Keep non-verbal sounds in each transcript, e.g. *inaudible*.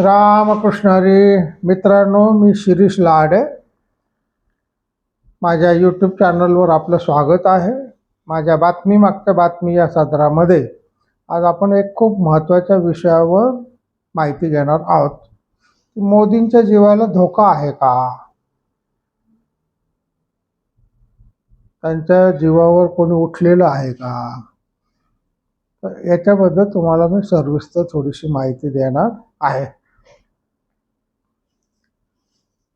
रामकृष्णारी मित्रांनो मी शिरीष लाडे. माझ्या यूट्यूब चॅनलवर आपलं स्वागत आहे. माझ्या बातमी मागच्या बातमी या सदरामध्ये आज आपण एक खूप महत्त्वाच्या विषयावर माहिती घेणार आहोत. मोदींच्या जीवाला धोका आहे का? त्यांच्या जीवावर कोणी उठलेलं आहे का? तर याच्याबद्दल तुम्हाला मी सर्विस्तर थोडीशी माहिती देणार आहे.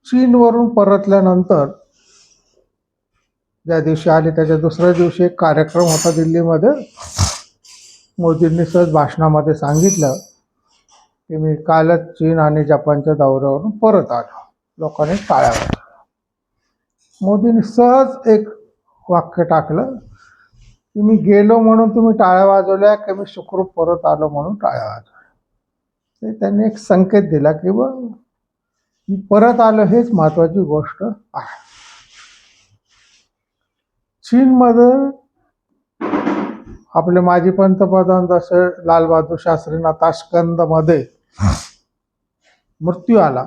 चीनवरून परतल्यानंतर ज्या दिवशी आले त्याच्या दुसऱ्या दिवशी एक कार्यक्रम होता दिल्लीमध्ये. मोदींनी सहज भाषणामध्ये सांगितलं की मी कालच चीन आणि जपानच्या दौऱ्यावरून परत आलो. लोकांनी टाळ्या वाजवल्या. मोदींनी सहज एक वाक्य टाकलं की मी गेलो म्हणून तुम्ही टाळ्या वाजवल्या की मी शुक्रूप परत आलो म्हणून टाळ्या वाजवल्या. ते त्यांनी एक संकेत दिला की बा परत आलं हेच महत्वाची गोष्ट आहे. चीनमध्ये आपले माजी पंतप्रधान जसे लालबहादूर शास्त्रींना ताशकंदमध्ये मृत्यू आला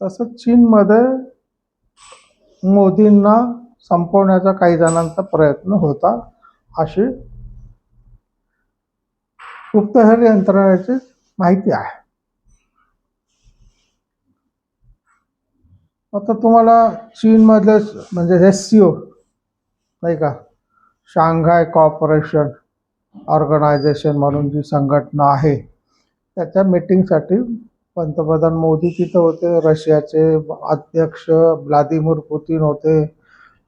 तसं चीनमध्ये मोदींना संपवण्याचा काही जणांचा प्रयत्न होता अशी गुप्तहेर यंत्रणेची माहिती आहे. आता तुम्हाला चीनमधले म्हणजे एस सी ओ नाही का? शांघाय कॉपरेशन ऑर्गनायझेशन म्हणून जी संघटना आहे त्याच्या मीटिंगसाठी पंतप्रधान मोदी तिथं होते रशियाचे अध्यक्ष व्लादिमीर पुतीन होते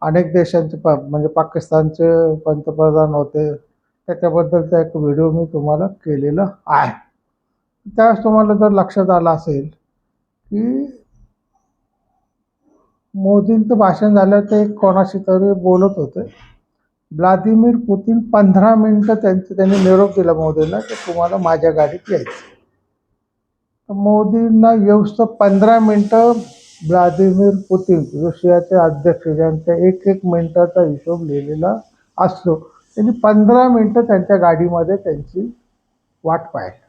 अनेक देशांचे प म्हणजे पाकिस्तानचे पंतप्रधान होते. त्याच्याबद्दलचा एक व्हिडिओ मी तुम्हाला केलेला आहे. त्यावेळेस तुम्हाला जर लक्षात आलं असेल की मोदींचं भाषण झालं ते एक कोणाशी तरी बोलत होते. व्लादिमीर पुतीन पंधरा मिनटं त्यांचं त्यांनी निरोप दिला मोदींना की तुम्हाला माझ्या गाडीत यायचं. तर मोदींना येऊस पंधरा मिनटं व्लादिमीर पुतीन रशियाचे अध्यक्ष ज्यांचा एक एक मिनिटाचा हिशोब लिहिलेला असतो त्यांनी पंधरा मिनटं त्यांच्या गाडीमध्ये त्यांची वाट पाहिली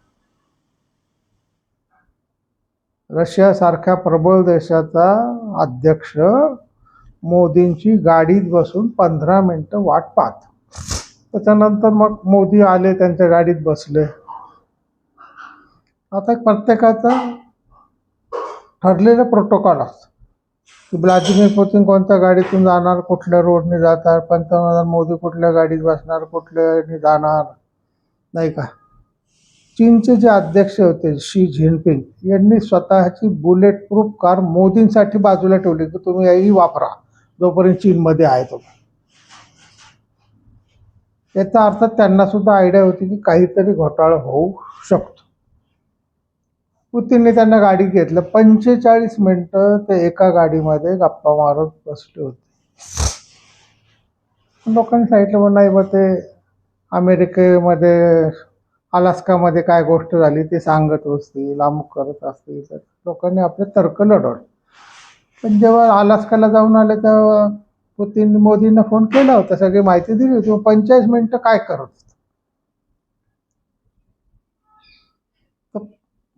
रशियासारख्या प्रबळ देशाचा अध्यक्ष मोदींची गाडीत बसून पंधरा मिनटं वाट पाहत. त्याच्यानंतर मग मोदी आले त्यांच्या गाडीत बसले. आता प्रत्येकाचा ठरलेलं प्रोटोकॉल असतं. की व्लादिमीर पुतीन कोणत्या गाडीतून जाणार कुठल्या रोडने जातात पंतप्रधान मोदी कुठल्या गाडीत बसणार कुठल्या जाणार नाही का? चीनचे जे अध्यक्ष होते शी झिनपिंग यांनी स्वतःची बुलेट प्रूफ कार मोदींसाठी बाजूला ठेवली की तुम्ही याही वापरा जोपर्यंत चीनमध्ये आहे तुम्ही. याचा अर्थ त्यांना सुद्धा आयडिया होती की काहीतरी घोटाळा होऊ शकतो. पुतीनने त्यांना गाडी घेतलं. पंचेचाळीस मिनटं ते एका गाडीमध्ये गप्पा मारत बसले होते. लोकांनी सांगितलं मग नाही मग ते अमेरिकेमध्ये अलास्कामध्ये काय गोष्ट झाली ते सांगत असतील अमुक करत असतील तर लोकांनी आपले तर्क लढवले. पण जेव्हा अलास्काला जाऊन आले तेव्हा पुतीन मोदींना फोन केला होता सगळी माहिती दिली होती पंचेचाळीस मिनटं काय करत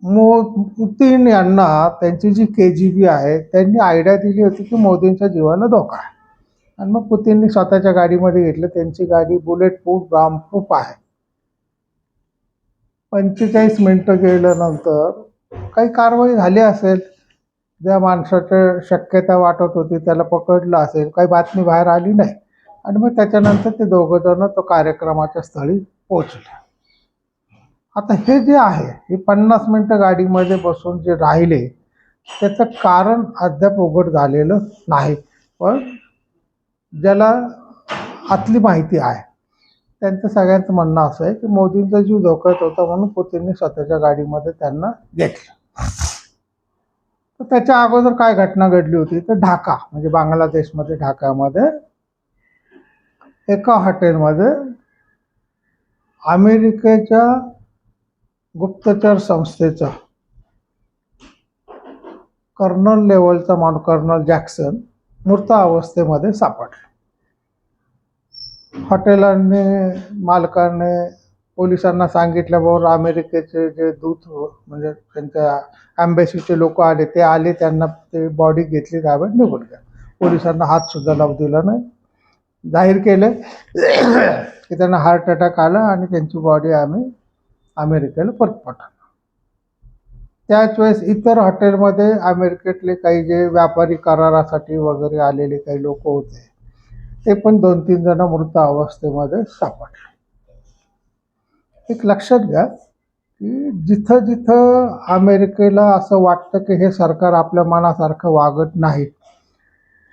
मो पुतीन यांना त्यांची जी के जी बी आहे त्यांनी आयडिया दिली होती की मोदींच्या जीवाला धोका आहे. आणि मग पुतीननी स्वतःच्या गाडीमध्ये घेतलं त्यांची गाडी बुलेट प्रूफ बॉम्बप्रूफ आहे. पंचेचाळीस मिनटं गेल्यानंतर काही कारवाई झाली असेल ज्या माणसाचं शक्यता वाटत होती त्याला पकडलं असेल काही बातमी बाहेर आली नाही. आणि मग त्याच्यानंतर ते दोघंजणं तो कार्यक्रमाच्या स्थळी पोचले आता हे जे आहे हे पन्नास मिनटं गाडीमध्ये बसून जे राहिले त्याचं कारण अद्याप उघड झालेलं नाही. पण ज्याला आतली माहिती आहे त्यांचं सगळ्यांचं म्हणणं असं आहे की मोदींचा जीव धोक्यात होता म्हणून पुतींनी स्वतःच्या गाडीमध्ये त्यांना घेतलं. तर त्याच्या अगोदर काय घटना घडली होती? तर ढाका म्हणजे बांगलादेशमध्ये ढाकामध्ये एका हॉटेलमध्ये अमेरिकेच्या गुप्तचर संस्थेचा कर्नल लेवलचा माणूस कर्नल जॅक्सन मृत अवस्थेमध्ये सापडला. हॉटेलांनी मालकाने पोलिसांना सांगितल्याबरोबर अमेरिकेचे जे दूत हो, म्हणजे त्यांच्या ॲम्बेसीचे लोक आले ते आले त्यांना ते बॉडी घेतली त्यावेळेस निघून गेले. पोलिसांना हात सुद्धा लावू दिला नाही. जाहीर केलं की त्यांना हार्ट अटॅक आला आणि त्यांची बॉडी आम्ही अमेरिकेला परत पाठवली त्याच वेळेस इतर हॉटेलमध्ये अमेरिकेतले काही जे व्यापारी करारासाठी वगैरे आलेले काही लोक होते ते पण दोन तीन जण मृत अवस्थेमध्ये सापडले. एक लक्षात घ्या की जिथं जिथं अमेरिकेला असं वाटतं की हे सरकार आपल्या मनासारखं वागत नाही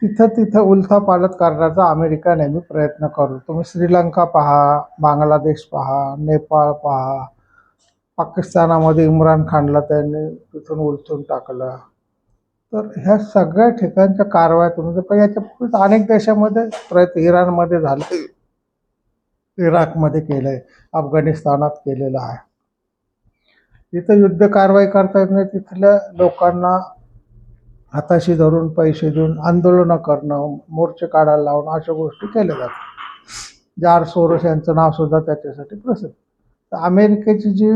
तिथं तिथं उलथापालत करण्याचा अमेरिका नेहमी प्रयत्न करतो. तुम्ही श्रीलंका पहा बांगलादेश पहा नेपाळ पहा पाकिस्तानामध्ये इम्रान खानला त्यांनी तिथून उलथून टाकलं. तर ह्या सगळ्या ठिकाणच्या कारवाया तुम्ही जर पाहिलं, याच्या पूर्वीच अनेक देशामध्ये प्रयत्न इराणमध्ये झालं. इराकमध्ये केलं आहे अफगाणिस्तानात केलेलं आहे. जिथं युद्ध कारवाई करता येत नाही. तिथल्या लोकांना हाताशी धरून पैसे देऊन आंदोलनं करणं मोर्चे काढायला लावणं अशा गोष्टी केल्या जातात. जार सोरस यांचं नावसुद्धा त्याच्यासाठी प्रसिद्ध. तर अमेरिकेची जी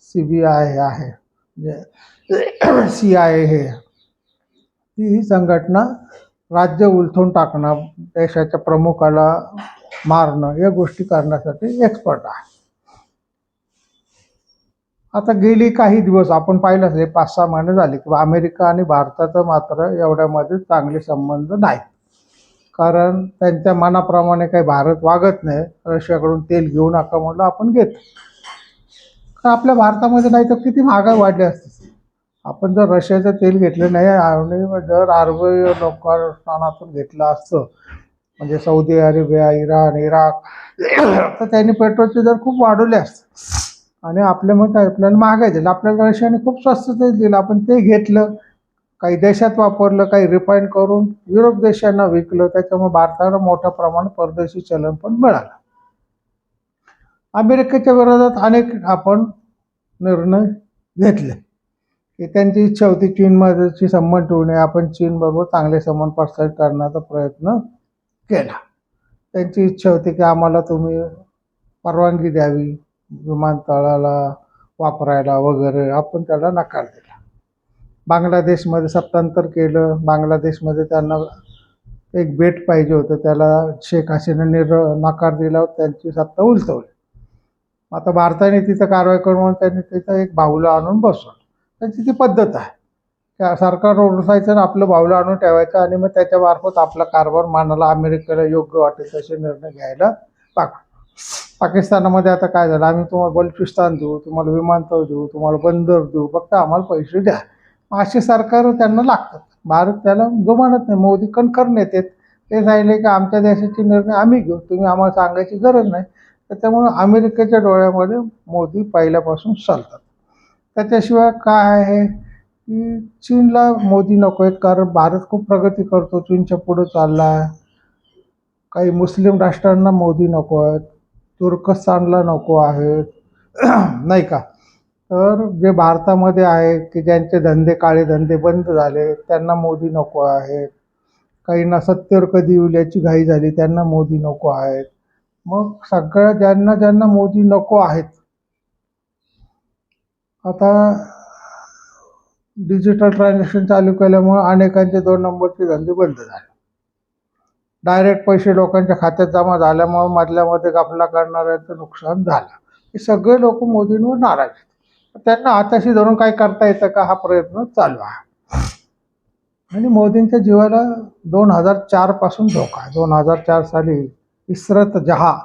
सी बी आय आहे म्हणजे *coughs* सी आय हे ती ही संघटना राज्य उलथून टाकणं देशाच्या प्रमुखाला मारणं या गोष्टी करण्यासाठी एक्सपर्ट आहे. आता गेली काही दिवस आपण पाहिलं असेल पाच सहा महिने झाले किंवा अमेरिका आणि भारताचं मात्र एवढ्यामध्ये चांगले संबंध नाही. कारण त्यांच्या मनाप्रमाणे काही भारत वागत नाही रशियाकडून तेल घेऊ नका म्हणलं आपण घेतो. तर आपल्या भारतामध्ये नाही तर किती महागाई वाढली असते. आपण जर रशियाचं तेल घेतलं नाही आणि जर अरबी लोकांतून घेतलं असतं म्हणजे सौदी अरेबिया इराण इराक *coughs* तर त्यांनी पेट्रोलचे दर खूप वाढवले असतं. आणि आपल्या मग काय आपल्याला महागाई दिलं आपल्याला रशियाने खूप स्वस्त तेल दिलं. आपण ते घेतलं काही देशात वापरलं काही रिफाईन करून युरोप देशांना विकलं. त्याच्यामुळे भारताला मोठ्या प्रमाणात परदेशी चलन पण मिळालं. अमेरिकेच्या विरोधात अनेक आपण निर्णय घेतले. की त्यांची इच्छा होती चीनमध्येची संबंध ठेवणे आपण चीनबरोबर चांगले संबंध प्रस्थापित करण्याचा प्रयत्न केला. त्यांची इच्छा होती की आम्हाला तुम्ही परवानगी द्यावी विमानतळाला वापरायला वगैरे. आपण त्याला नकार दिला. बांगलादेशमध्ये सत्तांतर केलं. बांगलादेशमध्ये त्यांना एक बेट पाहिजे होतं. त्याला शेख हसीना निर नकार दिला. त्यांची सत्ता उलटवली. आता भारताने तिथं कारवाई करून त्यांनी तिथं एक बाहुला आणून बसवलं. त्यांची ती पद्धत आहे त्या सरकार ओळखायचं आणि आपलं बावलं आणून ठेवायचं आणि मग त्याच्यामार्फत आपला कारभार मानाला अमेरिकेला योग्य वाटेल तसे निर्णय घ्यायला पाक पाकिस्तानामध्ये आता काय झालं? आम्ही तुम्हाला बलुचिस्तान देऊ तुम्हाला विमानतळ देऊ तुम्हाला बंदर देऊ फक्त आम्हाला पैसे द्या. मग असे सरकार त्यांना लागतात. भारत त्याला जुमानत नाही. मोदी कणखर नेते ते सांगितले की आमच्या देशाचे निर्णय आम्ही घेऊ. तुम्ही आम्हाला सांगायची गरज नाही. तर त्यामुळं अमेरिकेच्या डोळ्यामध्ये मोदी पहिल्यापासून चालतात. त्याच्याशिवाय काय आहे? की चीनला मोदी नको आहेत कारण भारत खूप प्रगती करतो चीनच्या पुढं चालला आहे काही मुस्लिम राष्ट्रांना मोदी नको आहेत तुर्कस्तानला नको आहेत. *clears throat* नाही का? तर जे भारतामध्ये आहे की ज्यांचे धंदे काळे धंदे बंद झाले त्यांना मोदी नको आहेत. काहींना सत्तेवर कधी येईल याची घाई झाली त्यांना मोदी नको आहेत. मग सगळ्या ज्यांना ज्यांना मोदी नको आहेत आता डिजिटल ट्रान्झॅक्शन चालू केल्यामुळे अनेकांचे दोन नंबरचे धंदे बंद झाले. डायरेक्ट पैसे लोकांच्या खात्यात जमा झाल्यामुळे मधल्यामध्ये गफला करणाऱ्यांचं नुकसान झालं. हे सगळे लोक मोदींवर नाराज आहेत. त्यांना हाताशी धरून काय करता येतं का हा प्रयत्न चालू आहे. आणि मोदींच्या जीवाला दोन हजार चारपासून धोका आहे. दोन हजार चार साली इस्रत जहा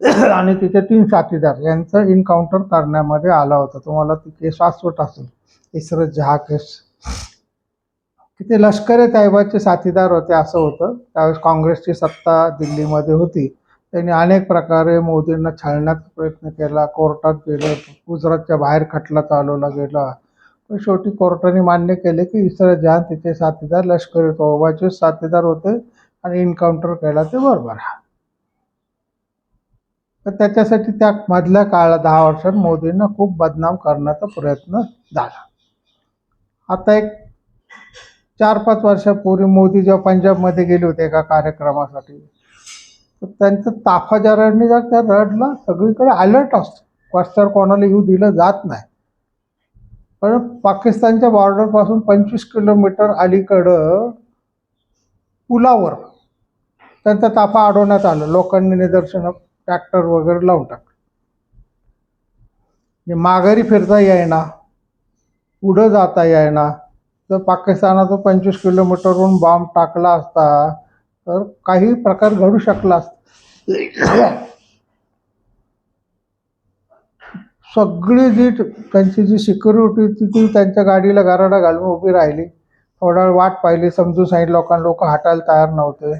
*laughs* आणि तिचे तीन साथीदार यांचं इन्काउंटर करण्यामध्ये आला होता. तुम्हाला ती केस आसवट असेल. इस्रत जहा केस तिथे लष्कर तैबाचे साथीदार होते असं होतं. त्यावेळेस काँग्रेसची सत्ता दिल्लीमध्ये होती. त्यांनी अनेक प्रकारे मोदींना छळण्याचा प्रयत्न केला. कोर्टात गेलं. गुजरातच्या बाहेर खटला चालवला गेला. पण शेवटी कोर्टाने मान्य केले की इसरत जहान तिचे साथीदार लष्करी ए साथीदार होते आणि इन्काउंटर केला ते बरोबर. तर त्याच्यासाठी त्या मधल्या काळात दहा वर्षात मोदींना खूप बदनाम करण्याचा प्रयत्न झाला. आता एक चार पाच वर्षापूर्वी मोदी जेव्हा पंजाबमध्ये गेले होते एका कार्यक्रमासाठी तर त्यांचं ताफा ज्या रडणी जर त्या रडला सगळीकडे अलर्ट असतो. क्वस्तर कोणाला येऊ दिलं जात नाही. पण पाकिस्तानच्या बॉर्डरपासून पंचवीस किलोमीटर अलीकडं पुलावर त्यांचा ताफा अडवण्यात आला. लोकांनी निदर्शनं ट्रॅक्टर वगैरे लावून टाक. म्हणजे माघारी फिरता येईना पुढं जाता येईना. तर पाकिस्तानाचं पंचवीस किलोमीटरवरून बॉम्ब टाकला असता तर काही प्रकार घडू शकला असता. सगळी जी त्यांची जी सिक्युरिटी होती ती त्यांच्या गाडीला गाराडा घालून उभी राहिली. थोडा वेळ वाट पाहिली समजून सांगितलं लोकांना लोक हाटायला तयार नव्हते.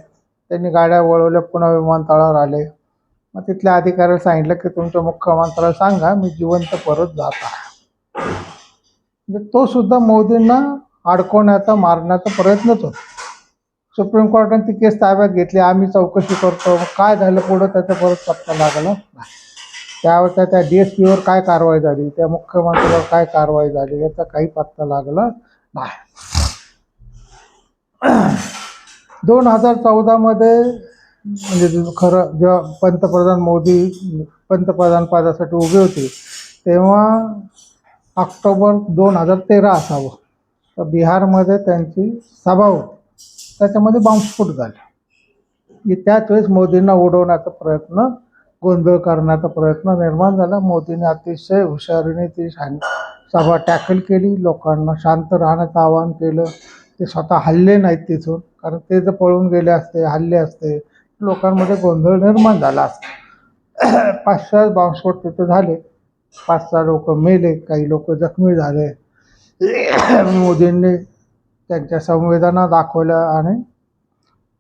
त्यांनी गाड्या वळवल्या पुन्हा विमानतळावर आले. मग तिथल्या अधिकाऱ्याला सांगितलं की तुमच्या मुख्यमंत्र्याला सांगा मी जिवंत परत जात आहे. म्हणजे तो सुद्धा मोदींना अडकवण्याचा मारण्याचा प्रयत्नच होता सुप्रीम कोर्टाने ती केस ताब्यात घेतली आम्ही चौकशी करतो काय झालं पुढं त्याचा परत पत्ता लागला? नाही त्यावर त्या त्या डी एस पीवर काय कारवाई झाली? त्या मुख्यमंत्र्यावर काय कारवाई झाली? याचा काही पत्ता लागला नाही. दोन हजार चौदामध्ये म्हणजे खरं जेव्हा पंतप्रधान मोदी पंतप्रधान पदासाठी उभे होते तेव्हा ऑक्टोबर दोन हजार तेरा असावं. तर बिहारमध्ये त्यांची सभा होती. त्याच्यामध्ये बॉम्बस्फोट झाला. की त्याच वेळेस मोदींना उडवण्याचा प्रयत्न गोंधळ करण्याचा प्रयत्न निर्माण झाला. मोदींनी अतिशय हुशारीने ती शां सभा टॅकल केली. लोकांना शांत राहण्याचं आवाहन केलं. ते स्वतः हल्ले नाहीत तिथून. कारण ते जर पळून गेले असते हल्ले असते लोकांमध्ये गोंधळ निर्माण झाला असता. पाच सहा बॉम्बस्फोट तिथे झाले. पाच सहा लोक मेले काही लोक जखमी झाले. *clears throat* मोदींनी त्यांच्या संवेदना दाखवल्या आणि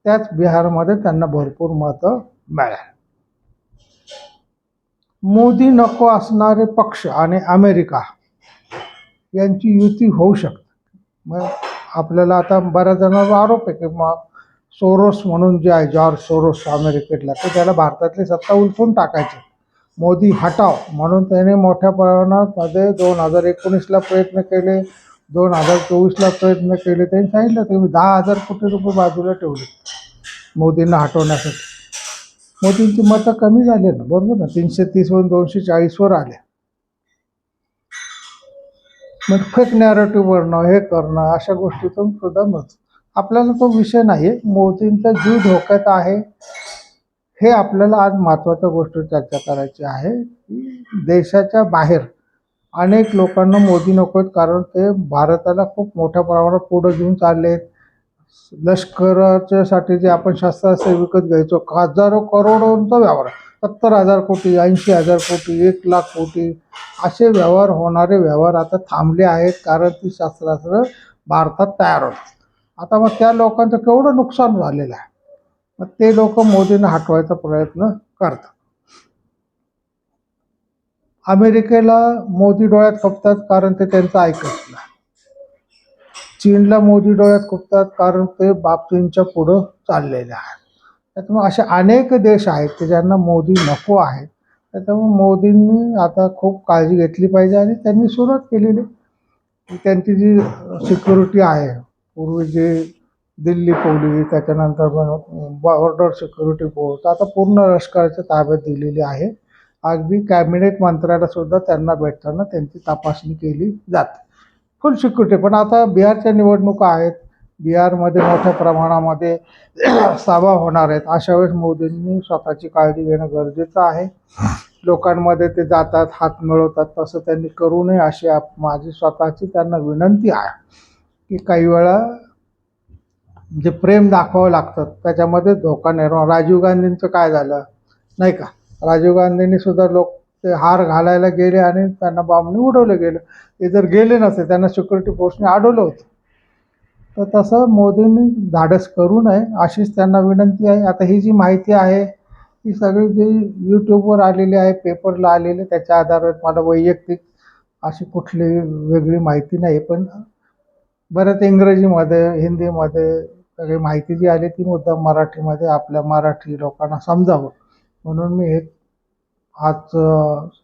त्याच बिहारमध्ये त्यांना भरपूर मतं मिळाली. मोदी नको असणारे पक्ष आणि अमेरिका यांची युती होऊ शकते. मग आपल्याला आता बऱ्याच जणांचा आरोप आहे की मग सोरोस म्हणून जे आहे जॉर्ज सोरोस अमेरिकेतला तर त्याला भारतातली सत्ता उलफून टाकायची. मोदी हटाव म्हणून त्याने मोठ्या प्रमाणात मध्ये दोन हजार एकोणीसला प्रयत्न केले दोन हजार चोवीसला प्रयत्न केले. त्यांनी सांगितलं की मी दहा हजार कोटी रुपये बाजूला ठेवले मोदींना हटवण्यासाठी. मोदींची मतं कमी झाली ना बरोबर ना? तीनशे तीसवरून दोनशे चाळीसवर आले मग फेक नॅरेटिव्हवरनं हे करणं अशा गोष्टीतून सुद्धा मत आपल्याला तो विषय नाही. मोदींचा जीव धोक्यात आहे. हे आपल्याला आज महत्त्वाच्या गोष्टी चर्चा करायची आहे. की देशाच्या बाहेर अनेक लोकांना मोदी नको आहेत कारण ते भारताला खूप मोठ्या प्रमाणात पुढं घेऊन चालले आहेत. लष्कराच्यासाठी जे आपण शस्त्रास्त्र विकत घ्यायचो हजारो करोडोंचा व्यवहार सत्तर हजार कोटी ऐंशी हजार कोटी एक लाख कोटी असे व्यवहार होणारे व्यवहार आता थांबले आहेत कारण ती शस्त्रास्त्र भारतात तयार होतात आता मग त्या लोकांचं केवढं नुकसान झालेलं आहे. मग ते लोक मोदींना हटवायचा प्रयत्न करतात. अमेरिकेला मोदी डोळ्यात खपतात कारण ते त्यांचं ऐकत नाही. चीनला मोदी डोळ्यात खुपतात कारण ते बाबतींच्या पुढं चाललेले आहेत. त्याच्यामुळे असे अनेक देश आहेत की ज्यांना मोदी नको आहेत. त्याच्यामुळे मोदींनी आता खूप काळजी घेतली पाहिजे आणि त्यांनी सुरुवात केलेली. की त्यांची जी सिक्युरिटी आहे पूर्वी जे दिल्ली पोलीस त्याच्यानंतर बॉर्डर सिक्युरिटी फोर्स आता पूर्ण लष्कराच्या ताब्यात दिलेली आहे. अगदी कॅबिनेट मंत्र्याला सुद्धा त्यांना भेटताना त्यांची तपासणी केली जाते. फुल सिक्युरिटी पण आता बिहारच्या निवडणुका आहेत. बिहारमध्ये मोठ्या प्रमाणामध्ये *clears throat* सभा होणार आहेत. अशा वेळेस मोदींनी स्वतःची काळजी घेणं गरजेचं आहे. लोकांमध्ये ते जातात हात मिळवतात. तसं त्यांनी करू नये अशी आप माझी स्वतःची त्यांना विनंती आहे. की काही वेळा जे प्रेम दाखवावं लागतं त्याच्यामध्ये धोका निर्माण राजीव गांधींचं काय झालं? नाही का? राजीव गांधींनी सुद्धा लोक ते हार घालायला गेले आणि त्यांना बॉम्बने उडवलं गेलं. ते जर गेले नसते त्यांना सिक्युरिटी फोर्सने अडवलं होतं. तर तसं मोदींनी धाडस करू नये अशीच त्यांना विनंती आहे. आता ही जी माहिती आहे ही सगळी जी यूट्यूबवर आलेली आहे पेपरला आलेली त्याच्या आधारावर मला वैयक्तिक अशी कुठली वेगळी माहिती नाही पण बऱ्याच इंग्रजीमध्ये हिंदीमध्ये सगळी माहिती जी आली ती मुद्दा मराठीमध्ये आपल्या मराठी लोकांना समजावं. म्हणून मी एक आज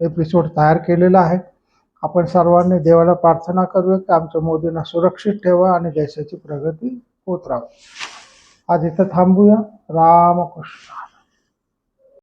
एपिसोड तयार केलेला आहे. आपण सर्वांनी देवाला प्रार्थना करूया की आमच्या मोदींना सुरक्षित ठेवा आणि देशाची प्रगती होत राहावी. आज इथं थांबूया. रामकृष्ण.